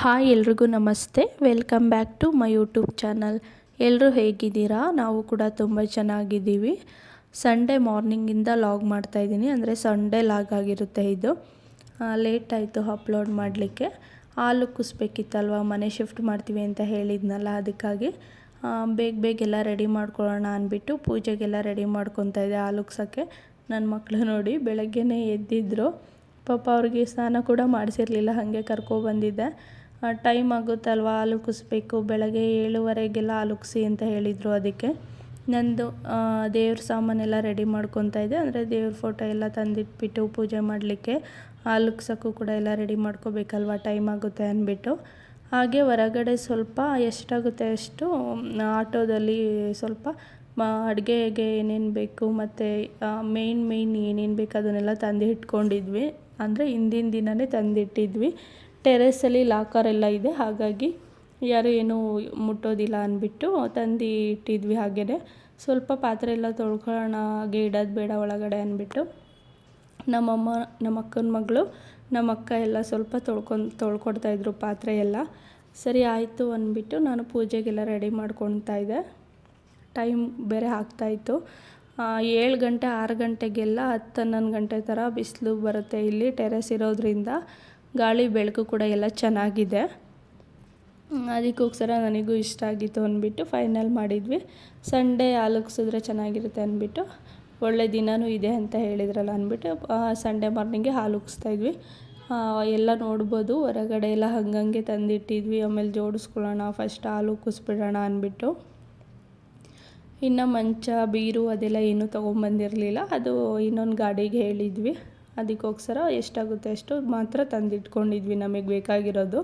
Hi ಎಲ್ರಿಗೂ ನಮಸ್ತೆ. Welcome back to my YouTube channel ಎಲ್ಲರೂ ಹೇಗಿದ್ದೀರಾ? ನಾವು ಕೂಡ ತುಂಬ ಚೆನ್ನಾಗಿದ್ದೀವಿ. ಸಂಡೇ ಮಾರ್ನಿಂಗಿಂದ ಲಾಗ್ ಮಾಡ್ತಾಯಿದ್ದೀನಿ ಅಂದರೆ ಸಂಡೇ ಲಾಗ್ ಆಗಿರುತ್ತೆ ಇದು. ಲೇಟ್ ಆಯಿತು ಅಪ್ಲೋಡ್ ಮಾಡಲಿಕ್ಕೆ. ಹಾಲು ಕುಸ್ಬೇಕಿತ್ತಲ್ವ? ಮನೆ ಶಿಫ್ಟ್ ಮಾಡ್ತೀವಿ ಅಂತ ಹೇಳಿದ್ನಲ್ಲ ಅದಕ್ಕಾಗಿ. ಬೇಗ ಬೇಗ ಎಲ್ಲ ರೆಡಿ ಮಾಡ್ಕೊಳ್ಳೋಣ ಅಂದ್ಬಿಟ್ಟು ಪೂಜೆಗೆಲ್ಲ ರೆಡಿ ಮಾಡ್ಕೊತಾ ಇದ್ದೆ. ಹಾಲು ನನ್ನ ಮಕ್ಕಳು ನೋಡಿ ಬೆಳಗ್ಗೆನೇ ಎದ್ದಿದ್ರು. ಪಾಪ ಅವ್ರಿಗೆ ಸ್ನಾನ ಕೂಡ ಮಾಡಿಸಿರಲಿಲ್ಲ, ಹಾಗೆ ಕರ್ಕೊಬಂದಿದ್ದೆ ಟೈಮ್ ಆಗುತ್ತಲ್ವ ಹಾಲು ಕುಸಬೇಕು? ಬೆಳಗ್ಗೆ ಏಳುವರೆಗೆಲ್ಲ ಹಾಲು ಅಂತ ಹೇಳಿದರು ಅದಕ್ಕೆ. ನಂದು ದೇವ್ರ ಸಾಮಾನೆಲ್ಲ ರೆಡಿ ಮಾಡ್ಕೊತಾ ಇದ್ದೆ. ಅಂದರೆ ದೇವ್ರ ಫೋಟೋ ಎಲ್ಲ ತಂದಿಟ್ಬಿಟ್ಟು ಪೂಜೆ ಮಾಡಲಿಕ್ಕೆ ಹಾಲು ಉಗ್ಸೋಕ್ಕೂ ಕೂಡ ಎಲ್ಲ ರೆಡಿ ಮಾಡ್ಕೋಬೇಕಲ್ವ, ಟೈಮ್ ಆಗುತ್ತೆ ಅಂದ್ಬಿಟ್ಟು. ಹಾಗೆ ಹೊರಗಡೆ ಸ್ವಲ್ಪ ಎಷ್ಟಾಗುತ್ತೆ ಅಷ್ಟು ಆಟೋದಲ್ಲಿ ಸ್ವಲ್ಪ ಅಡುಗೆಗೆ ಏನೇನು ಬೇಕು ಮತ್ತು ಮೇಯ್ನ್ ಮೇಯ್ನ್ ಏನೇನು ಬೇಕು ಅದನ್ನೆಲ್ಲ ತಂದು ಇಟ್ಕೊಂಡಿದ್ವಿ ಅಂದರೆ ಹಿಂದಿನ ದಿನವೇ ತಂದಿಟ್ಟಿದ್ವಿ. ಟೆರೆಸಲ್ಲಿ ಲಾಕರ್ ಎಲ್ಲ ಇದೆ. ಹಾಗಾಗಿ ಯಾರು ಏನೂ ಮುಟ್ಟೋದಿಲ್ಲ ಅಂದ್ಬಿಟ್ಟು ತಂದು ಇಟ್ಟಿದ್ವಿ ಹಾಗೆಯೇ ಸ್ವಲ್ಪ ಪಾತ್ರೆ ಎಲ್ಲ ತೊಳ್ಕೊಳ್ಳೋಣ, ಹಾಗೆ ಇಡೋದು ಬೇಡ ಒಳಗಡೆ ಅಂದ್ಬಿಟ್ಟು ನಮ್ಮಮ್ಮ ನಮ್ಮ ಅಕ್ಕನ ಮಗಳು ನಮ್ಮ ಅಕ್ಕ ಎಲ್ಲ ಸ್ವಲ್ಪ ತೊಳ್ಕೊಂಡು ತೊಳ್ಕೊಡ್ತಾಯಿದ್ರು ಪಾತ್ರೆ ಎಲ್ಲ. ಸರಿ ಆಯಿತು ಅಂದ್ಬಿಟ್ಟು ನಾನು ಪೂಜೆಗೆಲ್ಲ ರೆಡಿ ಮಾಡ್ಕೊತಾ ಇದ್ದೆ. ಟೈಮ್ ಬೇರೆ ಆಗ್ತಾಯಿತ್ತು ಏಳು ಗಂಟೆ, ಆರು ಗಂಟೆಗೆಲ್ಲ ಹತ್ತು ಹನ್ನೊಂದು ಗಂಟೆ ಥರ ಬಿಸಿಲು ಬರುತ್ತೆ ಇಲ್ಲಿ ಟೆರೆಸ್ ಇರೋದ್ರಿಂದ. ಗಾಳಿ, ಬೆಳಕು ಕೂಡ ಎಲ್ಲ ಚೆನ್ನಾಗಿದೆ. ಅದಕ್ಕೋಸ್ಕರ ನನಗೂ ಇಷ್ಟ ಆಗಿತ್ತು ಅಂದ್ಬಿಟ್ಟು ಫೈನಲ್ ಮಾಡಿದ್ವಿ. ಸಂಡೇ ಹಾಲುಕ್ಸಿದ್ರೆ ಚೆನ್ನಾಗಿರುತ್ತೆ ಅಂದ್ಬಿಟ್ಟು ಒಳ್ಳೆ ದಿನವೂ ಇದೆ ಅಂತ ಹೇಳಿದ್ರಲ್ಲ ಅಂದ್ಬಿಟ್ಟು ಸಂಡೇ ಮಾರ್ನಿಂಗೆ ಹಾಲು ಉಗ್ಸ್ತಾಯಿದ್ವಿ ಎಲ್ಲ ನೋಡ್ಬೋದು, ಹೊರಗಡೆ ಎಲ್ಲ ಹಂಗಂಗೆ ತಂದಿಟ್ಟಿದ್ವಿ. ಆಮೇಲೆ ಜೋಡಿಸ್ಕೊಳ್ಳೋಣ ಫಸ್ಟ್ ಹಾಲು ಕುಸ್ಬಿಡೋಣ ಅಂದ್ಬಿಟ್ಟು. ಇನ್ನು ಮಂಚ, ಬೀರು ಅದೆಲ್ಲ ಏನೂ ತೊಗೊಂಬಂದಿರಲಿಲ್ಲ. ಅದು ಇನ್ನೊಂದು ಗಾಡಿಗೆ ಹೇಳಿದ್ವಿ. ಅದಕ್ಕೋಸ್ಕರ ಎಷ್ಟಾಗುತ್ತೆ ಅಷ್ಟು ಮಾತ್ರ ತಂದಿಟ್ಕೊಂಡಿದ್ವಿ ನಮಗೆ ಬೇಕಾಗಿರೋದು.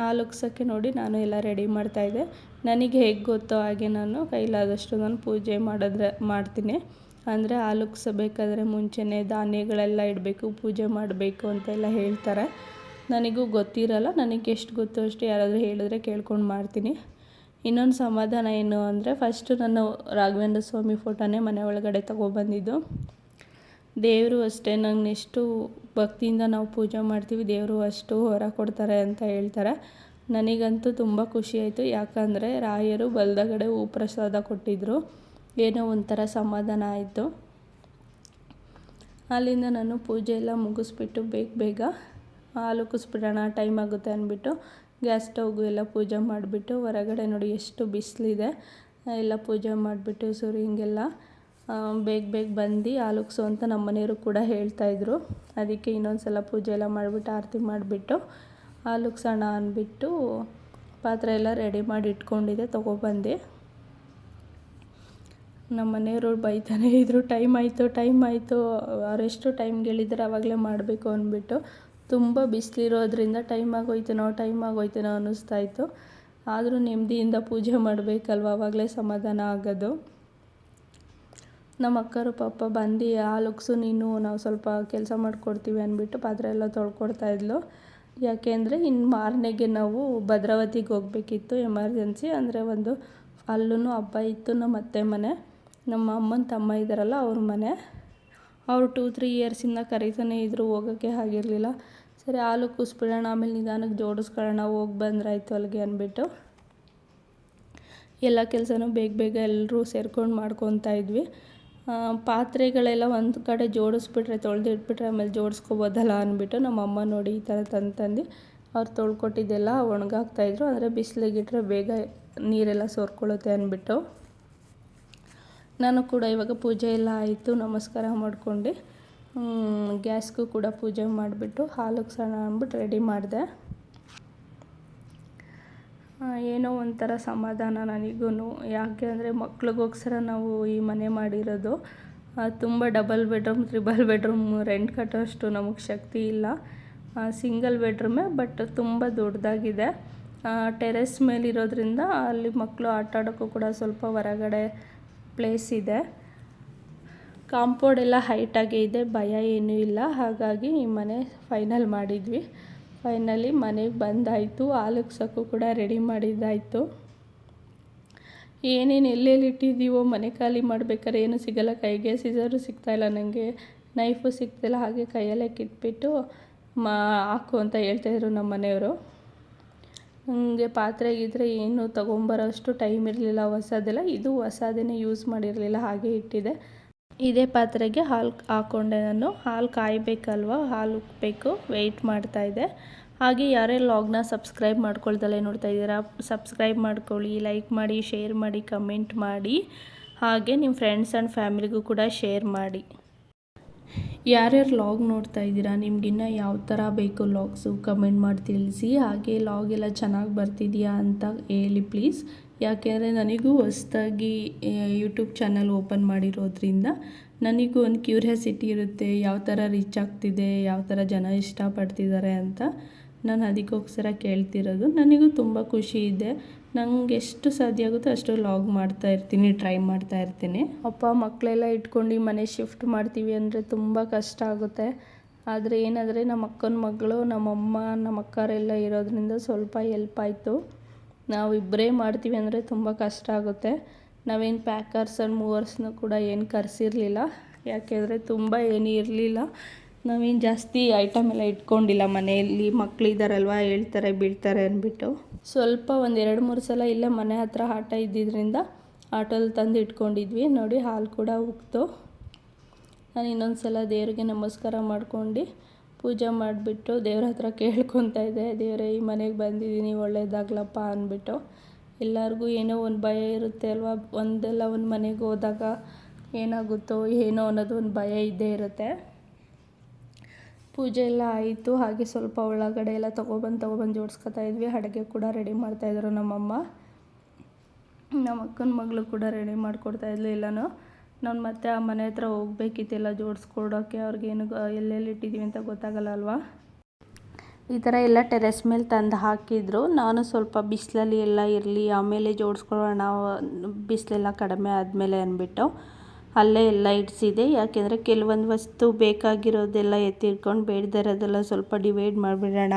ಹಾಲು ನೋಡಿ ನಾನು ಎಲ್ಲ ರೆಡಿ ಮಾಡ್ತಾಯಿದ್ದೆ ನನಗೆ ಹೇಗೆ ಗೊತ್ತೋ ಹಾಗೆ ನಾನು ಕೈಲಾದಷ್ಟು ನಾನು ಪೂಜೆ ಮಾಡಿದ್ರೆ, ಮಾಡ್ತೀನಿ. ಅಂದರೆ ಹಾಲು ಉಗ್ಸಬೇಕಾದ್ರೆ ಮುಂಚೆನೇ ಧಾನ್ಯಗಳೆಲ್ಲ ಇಡಬೇಕು, ಪೂಜೆ ಮಾಡಬೇಕು ಅಂತೆಲ್ಲ ಹೇಳ್ತಾರೆ. ನನಗೂ ಗೊತ್ತಿರಲ್ಲ, ನನಗೆ ಎಷ್ಟು ಗೊತ್ತೋ ಅಷ್ಟು ಯಾರಾದರೂ ಹೇಳಿದ್ರೆ ಕೇಳ್ಕೊಂಡು ಮಾಡ್ತೀನಿ. ಇನ್ನೊಂದು ಸಮಾಧಾನ ಏನು ಅಂದರೆ ಫಸ್ಟು ನಾನು ರಾಘವೇಂದ್ರ ಸ್ವಾಮಿ ಫೋಟೋನೇ ಮನೆ ಒಳಗಡೆ ತೊಗೊಬಂದಿದ್ದು ದೇವರು ಅಷ್ಟೇ, ನಂಗೆ ಎಷ್ಟು ಭಕ್ತಿಯಿಂದ ನಾವು ಪೂಜೆ ಮಾಡ್ತೀವಿ, ದೇವರು ಅಷ್ಟು ಹೊರ ಕೊಡ್ತಾರೆ ಅಂತ ಹೇಳ್ತಾರೆ. ನನಗಂತೂ ತುಂಬ ಖುಷಿ ಆಯಿತು. ಯಾಕಂದರೆ ರಾಯರು ಬಲ್ದಗಡೆ ಹೂ ಪ್ರಸಾದ ಕೊಟ್ಟಿದ್ದರು ಏನೋ ಒಂಥರ ಸಮಾಧಾನ ಆಯಿತು. ಅಲ್ಲಿಂದ ನಾನು ಪೂಜೆ ಎಲ್ಲ ಮುಗಿಸ್ಬಿಟ್ಟು ಬೇಗ ಬೇಗ ಹಾಲು ಕುಸ್ಬಿಡೋಣ, ಟೈಮ್ ಆಗುತ್ತೆ ಅಂದ್ಬಿಟ್ಟು ಗ್ಯಾಸ್ ಸ್ಟೌಗು ಎಲ್ಲ ಪೂಜೆ ಮಾಡಿಬಿಟ್ಟು ಹೊರಗಡೆ ನೋಡಿ ಎಷ್ಟು ಬಿಸಿಲಿದೆ. ಎಲ್ಲ ಪೂಜೆ ಮಾಡಿಬಿಟ್ಟು ಸುರಿ ಹಿಂಗೆಲ್ಲ ಬೇಗ ಬೇಗ ಬಂದು ಆಲೋಕ್ಸು ಅಂತ ನಮ್ಮ ಮನೆಯವರು ಕೂಡ ಹೇಳ್ತಾಯಿದ್ರು ಅದಕ್ಕೆ ಇನ್ನೊಂದು ಸಲ ಪೂಜೆ ಎಲ್ಲ ಮಾಡಿಬಿಟ್ಟು ಆರತಿ ಮಾಡಿಬಿಟ್ಟು ಆಲೋಕ್ಸೋಣ ಅಂದ್ಬಿಟ್ಟು ಪಾತ್ರೆ ಎಲ್ಲ ರೆಡಿ ಮಾಡಿ ಇಟ್ಕೊಂಡಿದ್ದೆ, ತೊಗೊಬಂದೆ. ನಮ್ಮ ಮನೆಯವರು ಬೈತಾನೆ ಇದ್ರು, ಟೈಮ್ ಆಯಿತು ಟೈಮ್ ಆಯಿತು ಅವರೆಷ್ಟು ಟೈಮ್ ಹೇಳಿದ್ರೆ ಆವಾಗಲೇ ಮಾಡಬೇಕು ಅಂದ್ಬಿಟ್ಟು ತುಂಬ ಬಿಸಿಲಿರೋದ್ರಿಂದ ಟೈಮ್ ಆಗೋಯ್ತೇನೋ ಟೈಮ್ ಆಗೋಯ್ತೇನೋ ಅನ್ನಿಸ್ತಾಯಿತ್ತು ಆದರೂ ನೆಮ್ಮದಿಯಿಂದ ಪೂಜೆ ಮಾಡಬೇಕಲ್ವ ಆವಾಗಲೇ ಸಮಾಧಾನ ಆಗೋದು. ನಮ್ಮ ಅಕ್ಕರು ಪಾಪ ಬಂದು ಹಾಲು ಉಗ್ಸು ನೀನು, ನಾವು ಸ್ವಲ್ಪ ಕೆಲಸ ಮಾಡಿಕೊಡ್ತೀವಿ ಅಂದ್ಬಿಟ್ಟು ಪಾತ್ರೆ ಎಲ್ಲ ತೊಳ್ಕೊಡ್ತಾಯಿದ್ಲು ಯಾಕೆ ಅಂದರೆ ಇನ್ನು ಮಾರನೆಗೆ ನಾವು ಭದ್ರಾವತಿಗೆ ಹೋಗಬೇಕಿತ್ತು ಎಮರ್ಜೆನ್ಸಿ. ಅಂದರೆ ಒಂದು ಅಲ್ಲೂ ಹಬ್ಬ ಇತ್ತು ನಮ್ಮ ಅತ್ತೆ ಮನೆ. ನಮ್ಮ ಅಮ್ಮನ ತಮ್ಮ ಇದ್ದಾರಲ್ಲ ಅವ್ರ ಮನೆ. ಅವರು ಟೂ ತ್ರೀ ಇಯರ್ಸಿಂದ ಕರೀತಾನೆ ಇದ್ದರು ಹೋಗೋಕ್ಕೆ ಆಗಿರಲಿಲ್ಲ. ಸರಿ ಹಾಲು ಕುಸ್ಬಿಡೋಣ ಆಮೇಲೆ ನಿಧಾನಕ್ಕೆ ಜೋಡಿಸ್ಕೊಳ್ಳೋಣ, ಹೋಗಿ ಬಂದ್ರಾಯ್ತು ಅಲ್ಲಿಗೆ ಅಂದ್ಬಿಟ್ಟು. ಎಲ್ಲ ಕೆಲಸನೂ ಬೇಗ ಬೇಗ ಎಲ್ಲರೂ ಸೇರ್ಕೊಂಡು ಮಾಡ್ಕೊತಾ ಇದ್ವಿ. ಪಾತ್ರೆಗಳೆಲ್ಲ ಒಂದು ಕಡೆ ಜೋಡಿಸ್ಬಿಟ್ರೆ, ತೊಳೆದಿಟ್ಬಿಟ್ರೆ ಆಮೇಲೆ ಜೋಡಿಸ್ಕೋಬೋದಲ್ಲ ಅಂದ್ಬಿಟ್ಟು ನಮ್ಮ ಅಮ್ಮ ನೋಡಿ ಈ ಥರ ತಂದು ತಂದು ಅವ್ರು ತೊಳ್ಕೊಟ್ಟಿದ್ದೆಲ್ಲ ಒಣಗಾಕ್ತಾಯಿದ್ರು ಅಂದರೆ ಬಿಸಿಲಿಗಿಟ್ರೆ ಬೇಗ ನೀರೆಲ್ಲ ಸೋರ್ಕೊಳ್ಳುತ್ತೆ ಅಂದ್ಬಿಟ್ಟು. ನಾನು ಕೂಡ ಇವಾಗ ಪೂಜೆ ಎಲ್ಲ ಆಯಿತು, ನಮಸ್ಕಾರ ಮಾಡಿಕೊಂಡು. ಗ್ಯಾಸ್ಗೂ ಕೂಡ ಪೂಜೆ ಮಾಡಿಬಿಟ್ಟು ಹಾಲು ಸಣ್ಣ ಅಂದ್ಬಿಟ್ಟು ರೆಡಿ ಮಾಡಿದೆ. ಏನೋ ಒಂಥರ ಸಮಾಧಾನ ನನಗೂ ಯಾಕೆ ಅಂದರೆ ಮಕ್ಳಿಗೋಸ್ಕರ ನಾವು ಈ ಮನೆ ಮಾಡಿರೋದು. ತುಂಬ double bedroom triple bedroom rent ಕಟ್ಟೋಷ್ಟು ನಮಗೆ ಶಕ್ತಿ ಇಲ್ಲ. ಸಿಂಗಲ್ ಬೆಡ್ರೂಮೇ ಬಟ್ ತುಂಬ ದೊಡ್ಡದಾಗಿದೆ. ಟೆರೆಸ್ ಮೇಲಿರೋದ್ರಿಂದ ಅಲ್ಲಿ ಮಕ್ಕಳು ಆಟ ಆಡೋಕ್ಕೂ ಕೂಡ ಸ್ವಲ್ಪ ಹೊರಗಡೆ ಪ್ಲೇಸ್ ಇದೆ. ಕಾಂಪೌಂಡ್ ಎಲ್ಲ ಹೈಟಾಗೇ ಇದೆ, ಭಯ ಏನೂ ಇಲ್ಲ. ಹಾಗಾಗಿ ಈ ಮನೆ ಫೈನಲ್ ಮಾಡಿದ್ವಿ. ಫೈನಲಿ ಮನೆಗೆ ಬಂದಾಯಿತು. ಹಾಲು ಉಗ್ಸೋಕ್ಕೂ ಕೂಡ ರೆಡಿ ಮಾಡಿದ್ದಾಯಿತು. ಏನೇನು ಎಲ್ಲೆಲ್ಲಿ ಇಟ್ಟಿದ್ದೀವೋ ಮನೆ ಖಾಲಿ ಮಾಡ್ಬೇಕಾದ್ರೆ ಏನೂ ಸಿಗಲ್ಲ. ಕೈಗೆ ಸಿಸರು ಸಿಗ್ತಾಯಿಲ್ಲ ನನಗೆ ನೈಫು ಸಿಗ್ತಿಲ್ಲ ಹಾಗೆ ಕೈಯಲ್ಲೇ ಕಿಟ್ಬಿಟ್ಟು ಮಾ, ಹಾಕು ಅಂತ ಹೇಳ್ತಾಯಿದ್ರು ನಮ್ಮ ಮನೆಯವರು. ನನಗೆ ಪಾತ್ರೆ ಏನು ಏನು ತೊಗೊಂಬರೋಷ್ಟು ಟೈಮ್ ಇರಲಿಲ್ಲ. ಹೊಸದೆಲ್ಲ. ಇದು ಹೊಸದೇನೆ ಯೂಸ್ ಮಾಡಿರಲಿಲ್ಲ. ಹಾಗೆ ಇಟ್ಟಿದೆ. ಇದೇ ಪಾತ್ರೆಗೆ ಹಾಲು ಹಾಕ್ಕೊಂಡೆ ನಾನು. ಹಾಲು ಕಾಯಬೇಕಲ್ವ? ಹಾಲು ಉಕ್ಕಬೇಕು ವೆಯ್ಟ್ ಮಾಡ್ತಾಯಿದ್ದೆ ಹಾಗೆ ಯಾರೇ ಲಾಗ್ನ ಸಬ್ಸ್ಕ್ರೈಬ್ ಮಾಡ್ಕೊಳ್ದಲ್ಲೇ ನೋಡ್ತಾ ಇದ್ದೀರಾ ಸಬ್ಸ್ಕ್ರೈಬ್ ಮಾಡ್ಕೊಳ್ಳಿ ಲೈಕ್ ಮಾಡಿ ಶೇರ್ ಮಾಡಿ ಕಮೆಂಟ್ ಮಾಡಿ. ಹಾಗೆ ನಿಮ್ಮ ಫ್ರೆಂಡ್ಸ್ ಆ್ಯಂಡ್ ಫ್ಯಾಮಿಲಿಗೂ ಕೂಡ ಶೇರ್ ಮಾಡಿ. ಯಾರ್ಯಾರು ಲಾಗ್ ನೋಡ್ತಾ ಇದ್ದೀರಾ ನಿಮ್ಗಿನ್ನ ಯಾವ ಥರ ಬೇಕು ಲಾಗ್ಸು ಕಮೆಂಟ್ ಮಾಡಿ ತಿಳಿಸಿ. ಹಾಗೆ ಲಾಗ್ ಎಲ್ಲ ಚೆನ್ನಾಗಿ ಬರ್ತಿದೆಯಾ ಅಂತ ಹೇಳಿ ಪ್ಲೀಸ್ ಯಾಕೆಂದರೆ ನನಗೂ ಹೊಸ್ದಾಗಿ ಯೂಟ್ಯೂಬ್ ಚಾನಲ್ ಓಪನ್ ಮಾಡಿರೋದ್ರಿಂದ ನನಗೂ ಒಂದು ಕ್ಯೂರಿಯಾಸಿಟಿ ಇರುತ್ತೆ, ಯಾವ ಥರ ರೀಚ್ ಆಗ್ತಿದೆ, ಯಾವ ಥರ ಜನ ಇಷ್ಟಪಡ್ತಿದ್ದಾರೆ ಅಂತ. ನಾನು ಅದಕ್ಕೋಸ್ಕರ ಕೇಳ್ತಿರೋದು. ನನಗೂ ತುಂಬ ಖುಷಿ ಇದೆ. ನಂಗೆ ಎಷ್ಟು ಸಾಧ್ಯ ಆಗುತ್ತೋ ಅಷ್ಟು ಲಾಗ್ ಮಾಡ್ತಾ ಇರ್ತೀನಿ ಟ್ರೈ ಮಾಡ್ತಾ ಇರ್ತೀನಿ. ಅಪ್ಪ ಮಕ್ಕಳೆಲ್ಲ ಇಟ್ಕೊಂಡು ಮನೆ ಶಿಫ್ಟ್ ಮಾಡ್ತೀವಿ ಅಂದರೆ ತುಂಬ ಕಷ್ಟ ಆಗುತ್ತೆ. ಆದರೆ ಏನಾದರೆ ನಮ್ಮ ಅಕ್ಕನ ಮಗಳು ನಮ್ಮಮ್ಮ ನಮ್ಮ ಅಕ್ಕರೆಲ್ಲ ಇರೋದ್ರಿಂದ ಸ್ವಲ್ಪ ಹೆಲ್ಪ್ ಆಯಿತು. ನಾವು ಇಬ್ಬರೇ ಮಾಡ್ತೀವಿ ಅಂದರೆ ತುಂಬ ಕಷ್ಟ ಆಗುತ್ತೆ. ನಾವೇನು ಪ್ಯಾಕರ್ಸ್ ಆ್ಯಂಡ್ ಮೂವರ್ಸ್ನೂ ಕೂಡ ಏನು ಕರೆಸಿರಲಿಲ್ಲ. ಯಾಕೆಂದರೆ ತುಂಬ ಏನೂ ಇರಲಿಲ್ಲ. ನಾವೇನು ಜಾಸ್ತಿ ಐಟಮ್ ಎಲ್ಲ ಇಟ್ಕೊಂಡಿಲ್ಲ ಮನೆಯಲ್ಲಿ. ಮಕ್ಕಳಿದ್ದಾರಲ್ವ ಹೇಳ್ತಾರೆ ಬೀಳ್ತಾರೆ ಅಂದ್ಬಿಟ್ಟು. ಸ್ವಲ್ಪ ಒಂದು ಎರಡು ಮೂರು ಸಲ ಇಲ್ಲೇ ಮನೆ ಹತ್ರ ಆಟ ಇದ್ದಿದ್ದರಿಂದ ಆಟೋಲ್ಲಿ ತಂದು ಇಟ್ಕೊಂಡಿದ್ವಿ. ನೋಡಿ ಹಾಲು ಕೂಡ ಉಕ್ತು ನಾನು ಇನ್ನೊಂದು ಸಲ ದೇವರಿಗೆ ನಮಸ್ಕಾರ ಮಾಡ್ಕೊಂಡು ಪೂಜೆ ಮಾಡಿಬಿಟ್ಟು ದೇವ್ರ ಹತ್ರ ಕೇಳ್ಕೊತಾ ಇದ್ದೆ, ದೇವರೇ, ಈ ಮನೆಗೆ ಬಂದಿದ್ದೀನಿ ಒಳ್ಳೇದಾಗಲಪ್ಪ ಅಂದ್ಬಿಟ್ಟು. ಎಲ್ಲರಿಗೂ ಏನೋ ಒಂದು ಭಯ ಇರುತ್ತೆ ಅಲ್ವಾ? ಒಂದೆಲ್ಲ ಒಂದು ಮನೆಗೆ ಹೋದಾಗ ಏನಾಗುತ್ತೋ ಏನೋ ಅನ್ನೋದು ಒಂದು ಭಯ ಇದ್ದೇ ಇರುತ್ತೆ. ಪೂಜೆ ಎಲ್ಲ ಆಯಿತು, ಹಾಗೆ ಸ್ವಲ್ಪ ಒಳಗಡೆ ಎಲ್ಲ ತೊಗೊಬಂದು ತೊಗೊಬಂದು ಜೋಡಿಸ್ಕೊತಾ ಇದ್ವಿ. ಅಡುಗೆ ಕೂಡ ರೆಡಿ ಮಾಡ್ತಾಯಿದ್ರು ನಮ್ಮಮ್ಮ. ನಮ್ಮ ಅಕ್ಕನ ಮಗಳು ಕೂಡ ರೆಡಿ ಮಾಡಿಕೊಡ್ತಾಯಿದ್ಲು ಎಲ್ಲನೂ. ನಾನು ಮತ್ತೆ ಆ ಮನೆ ಹತ್ರ ಹೋಗ್ಬೇಕಿತ್ತೆಲ್ಲ ಜೋಡಿಸ್ಕೊಡೋಕ್ಕೆ ಅವ್ರಿಗೇನು ಎಲ್ಲೆಲ್ಲಿ ಇಟ್ಟಿದ್ದೀವಿ ಅಂತ ಗೊತ್ತಾಗಲ್ಲ ಅಲ್ವಾ? ಈ ಥರ ಎಲ್ಲ ಟೆರೆಸ್ ಮೇಲೆ ತಂದು ಹಾಕಿದ್ರು. ನಾನು ಸ್ವಲ್ಪ ಬಿಸಿಲಲ್ಲಿ ಎಲ್ಲ ಇರಲಿ, ಆಮೇಲೆ ಜೋಡಿಸ್ಕೊಳ್ಳೋಣ ಬಿಸಿಲೆಲ್ಲ ಕಡಿಮೆ ಆದಮೇಲೆ ಅಂದ್ಬಿಟ್ಟು ಅಲ್ಲೇ ಎಲ್ಲ ಇಡಿಸಿದೆ. ಯಾಕೆಂದರೆ ಕೆಲವೊಂದು ವಸ್ತು ಬೇಕಾಗಿರೋದೆಲ್ಲ ಎತ್ತಿಟ್ಕೊಂಡು ಬೇಡದಿರೋದೆಲ್ಲ ಸ್ವಲ್ಪ ಡಿವೈಡ್ ಮಾಡಿಬಿಡೋಣ.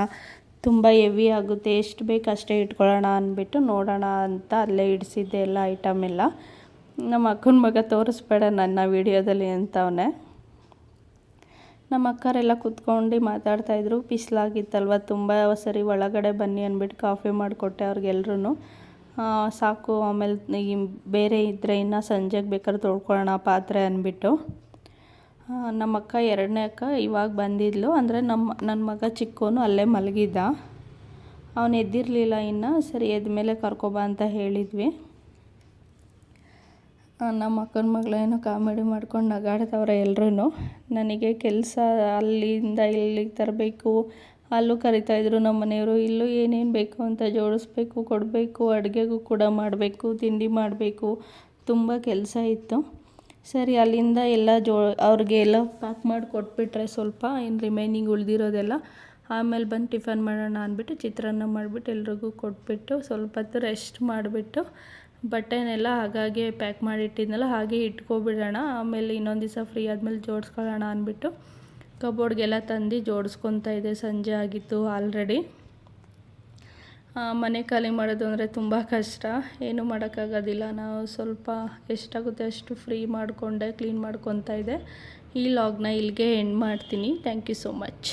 ತುಂಬ ಹೆವಿ ಆಗುತ್ತೆ. ಎಷ್ಟು ಬೇಕು ಅಷ್ಟೇ ಇಟ್ಕೊಳ್ಳೋಣ ಅಂದ್ಬಿಟ್ಟು ನೋಡೋಣ ಅಂತ ಅಲ್ಲೇ ಇಡಿಸಿದ್ದೆ ಎಲ್ಲ ಐಟಮ್ ಎಲ್ಲ. ನಮ್ಮ ಅಕ್ಕನ ಮಗ ತೋರಿಸ್ಬೇಡ ನನ್ನ ವೀಡಿಯೋದಲ್ಲಿ ಅಂತವನೇ. ನಮ್ಮ ಅಕ್ಕರೆಲ್ಲ ಕುತ್ಕೊಂಡು ಮಾತಾಡ್ತಾಯಿದ್ರು ಬಿಸಿಲಾಗಿತ್ತಲ್ವ? ತುಂಬ ಸರಿ ಒಳಗಡೆ ಬನ್ನಿ ಅಂದ್ಬಿಟ್ಟು ಕಾಫಿ ಮಾಡಿಕೊಟ್ಟೆ ಅವ್ರಿಗೆಲ್ರೂ ಸಾಕು, ಆಮೇಲೆ ಬೇರೆ ಇದ್ದರೆ ಇನ್ನು ಸಂಜೆಗೆ ಬೇಕಾದ್ರೆ ತೊಳ್ಕೊಳ್ಳೋಣ ಪಾತ್ರೆ ಅಂದ್ಬಿಟ್ಟು. ನಮ್ಮ ಅಕ್ಕ ಎರಡನೇ ಅಕ್ಕ ಇವಾಗ ಬಂದಿದ್ಲು. ಅಂದರೆ ನಮ್ಮ ನನ್ನ ಮಗ ಚಿಕ್ಕವನು ಅಲ್ಲೇ ಮಲಗಿದ್ದ. ಅವನು ಎದ್ದಿರಲಿಲ್ಲ ಇನ್ನು. ಸರಿ ಎದ್ದ ಮೇಲೆ ಕರ್ಕೊಬಾ ಅಂತ ಹೇಳಿದ್ವಿ. ನಮ್ಮ ಅಕ್ಕನ ಮಗಳೇನೋ ಕಾಮಿಡಿ ಮಾಡ್ಕೊಂಡು ನಗಾಡ್ತವ್ರೆ ಎಲ್ರೂ ನನಗೆ ಕೆಲಸ ಅಲ್ಲಿಂದ ಇಲ್ಲಿಗೆ ತರಬೇಕು, ಅಲ್ಲೂ ಕರಿತಾಯಿದ್ರು ನಮ್ಮ ಮನೆಯವರು, ಇಲ್ಲೂ ಏನೇನು ಬೇಕು ಅಂತ ಜೋಡಿಸ್ಬೇಕು, ಕೊಡಬೇಕು, ಅಡುಗೆಗೂ ಕೂಡ ಮಾಡಬೇಕು, ತಿಂಡಿ ಮಾಡಬೇಕು, ತುಂಬ ಕೆಲಸ ಇತ್ತು. ಸರಿ, ಅಲ್ಲಿಂದ ಎಲ್ಲ ಜೋ, ಅವ್ರಿಗೆ ಎಲ್ಲ ಪ್ಯಾಕ್ ಮಾಡಿ ಕೊಟ್ಬಿಟ್ರೆ ಸ್ವಲ್ಪ ಏನು ರಿಮೈನಿಂಗ್ ಉಳಿದಿರೋದೆಲ್ಲ, ಆಮೇಲೆ ಬಂದು ಟಿಫನ್ ಮಾಡೋಣ ಅಂದ್ಬಿಟ್ಟು ಚಿತ್ರಾನ್ನ ಮಾಡಿಬಿಟ್ಟು ಎಲ್ರಿಗೂ ಕೊಟ್ಬಿಟ್ಟು ಸ್ವಲ್ಪ ಹೊತ್ತು ರೆಸ್ಟ್ ಮಾಡಿಬಿಟ್ಟು ಬಟ್ಟೆನೆಲ್ಲ ಹಾಗಾಗಿ ಪ್ಯಾಕ್ ಮಾಡಿಟ್ಟಿದ್ನಲ್ಲ, ಹಾಗೆ ಇಟ್ಕೊಬಿಡೋಣ. ಆಮೇಲೆ ಇನ್ನೊಂದು ದಿವಸ ಫ್ರೀ ಆದಮೇಲೆ ಜೋಡಿಸ್ಕೊಳ್ಳೋಣ ಅಂದ್ಬಿಟ್ಟು ಕಬೋರ್ಡ್ಗೆಲ್ಲ ತಂದು ಜೋಡಿಸ್ಕೊತಾ ಇದೆ ಸಂಜೆ ಆಗಿತ್ತು ಆಲ್ರೆಡಿ ಮನೆ ಖಾಲಿ ಮಾಡೋದು ಅಂದರೆ ತುಂಬ ಕಷ್ಟ. ಏನೂ ಮಾಡೋಕ್ಕಾಗೋದಿಲ್ಲ. ನಾವು ಸ್ವಲ್ಪ ಎಷ್ಟಾಗುತ್ತೆ ಅಷ್ಟು ಫ್ರೀ ಮಾಡಿಕೊಂಡೆ ಕ್ಲೀನ್ ಮಾಡ್ಕೊತಾ ಇದೆ ಈ ಲಾಗ್ನ ಇಲ್ಲಿಗೆ ಎಂಡ್ ಮಾಡ್ತೀನಿ. Thank you so much